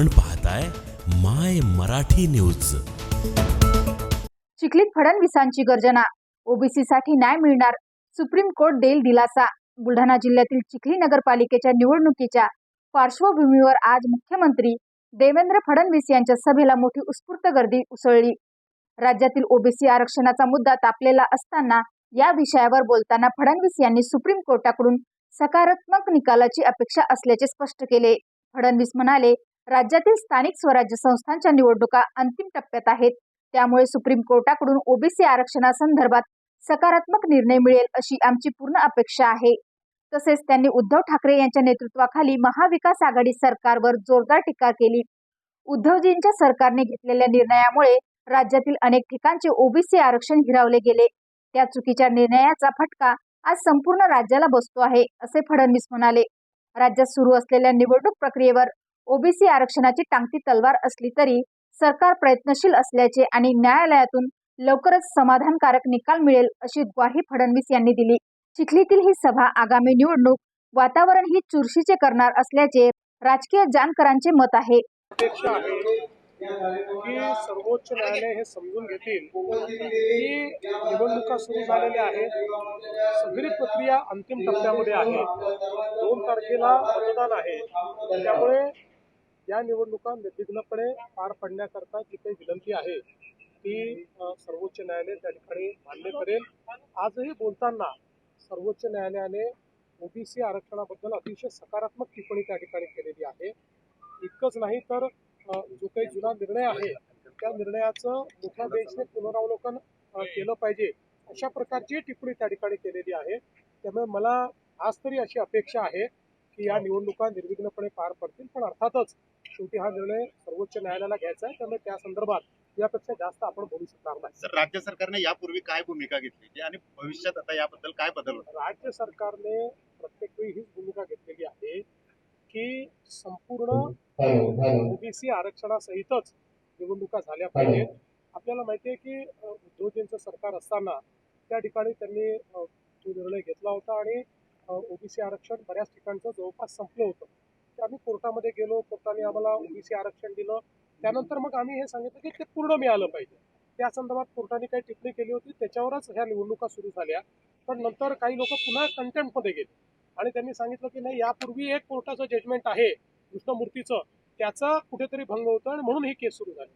आपण पाहताय माय मराठी न्यूज. चिखलीत फडणवीसांची गर्जना. ओबीसी साठी न्याय मिळणार. सुप्रीम कोर्ट देईल दिलासा. बुलढाणा जिल्ह्यातील चिखली नगरपालिकेच्या निवडणुकीच्या पार्श्वभूमीवर आज मुख्यमंत्री देवेंद्र फडणवीस यांच्या सभेला मोठी उत्स्फूर्त गर्दी उसळली. राज्यातील ओबीसी आरक्षणाचा मुद्दा तापलेला असताना या विषयावर बोलताना फडणवीस यांनी सुप्रीम कोर्टाकडून सकारात्मक निकालाची अपेक्षा असल्याचे स्पष्ट केले. फडणवीस म्हणाले राज्यातील स्थानिक स्वराज्य संस्थांच्या निवडणुका अंतिम टप्प्यात आहेत. त्यामुळे सुप्रीम कोर्टाकडून ओबीसी आरक्षणासंदर्भात सकारात्मक निर्णय मिळेल अशी आमची पूर्ण अपेक्षा आहे. तसेच त्यांनी उद्धव ठाकरे यांच्या नेतृत्वाखाली महाविकास आघाडी सरकारवर जोरदार टीका केली. उद्धवजींच्या सरकारने घेतलेल्या निर्णयामुळे राज्यातील अनेक ठिकाणचे ओबीसी आरक्षण हिरावले गेले. त्या चुकीच्या निर्णयाचा फटका आज संपूर्ण राज्याला बसतो आहे असे फडणवीस म्हणाले. राज्यात सुरू असलेल्या निवडणूक प्रक्रियेवर ओबीसी आरक्षणाची टांगती तलवार असली तरी सरकार प्रयत्नशील असल्याचे आणि न्यायालयातून लवकरच समाधानकारक निकाल मिळेल अशी ग्वाही फडणवीस यांनी दिली. चिखलीतील ही सभा आगामी निवडणूक वातावरण ही चुरशीचे करणार असल्याचे राजकीय जानकरांचे मत आहे. की सर्वोच्च न्यायालय हे समजून घेतील की निवडणुका सुरू झालेल्या आहेत. सगळी प्रक्रिया अंतिम टप्प्यामध्ये आहे. दोन तारखेला मतदान आहे. त्यामुळे या निवडणुका निर्विघ्नपणे पार पडण्याकरता जी काही विनंती आहे ती सर्वोच्च न्यायालय त्या ठिकाणी मान्य करेल. आजही बोलताना सर्वोच्च न्यायालयाने ओबीसी आरक्षणाबद्दल अतिशय सकारात्मक टिप्पणी त्या ठिकाणी केलेली आहे. इतकंच नाही तर जो काही जुना निर्णय आहे त्या निर्णयाचं मोठ्या बेंचने पुनरावलोकन केलं पाहिजे अशा प्रकारची टिप्पणी त्या ठिकाणी केलेली आहे. त्यामुळे मला आज तरी अशी अपेक्षा आहे की या निवडणुका निर्विघ्नपणे पार पडतील पण अर्थातच शेवटी हा निर्णय सर्वोच्च न्यायालयाला घ्यायचा आहे. त्यामुळे त्या संदर्भात यापेक्षा जास्त आपण बोलू शकणार नाही. सर राज्य सरकारने यापूर्वी काय भूमिका घेतली आणि भविष्यात आता याबद्दल काय बदल होईल? राज्य सरकारने प्रत्येक वेळी हीच भूमिका घेतलेली आहे की संपूर्ण ओबीसी आरक्षणासहितच निवडणुका झाल्या पाहिजेत. आपल्याला माहिती आहे की अ, उद्धवजींचं सरकार असताना त्या ठिकाणी त्यांनी अ, तो निर्णय घेतला होता आणि ओबीसी आरक्षण बऱ्याच ठिकाणचं जवळपास संपलं होतं. आम्ही कोर्टामध्ये गेलो कोर्टाने आम्हाला ओबीसी आरक्षण दिलं. त्यानंतर मग आम्ही हे सांगितलं की ते पूर्ण मिळालं पाहिजे. त्या संदर्भात कोर्टाने काही टिप्पणी केली होती त्याच्यावरच ह्या निवडणुका सुरू झाल्या. पण नंतर काही लोक पुन्हा कंटेम्पमध्ये गेले. आणि त्यांनी सांगितलं की नाही यापूर्वी एक कोर्टाचं जजमेंट आहे कृष्णमूर्तीचं त्याचा कुठेतरी भंग होतो आणि म्हणून ही केस सुरू झाली.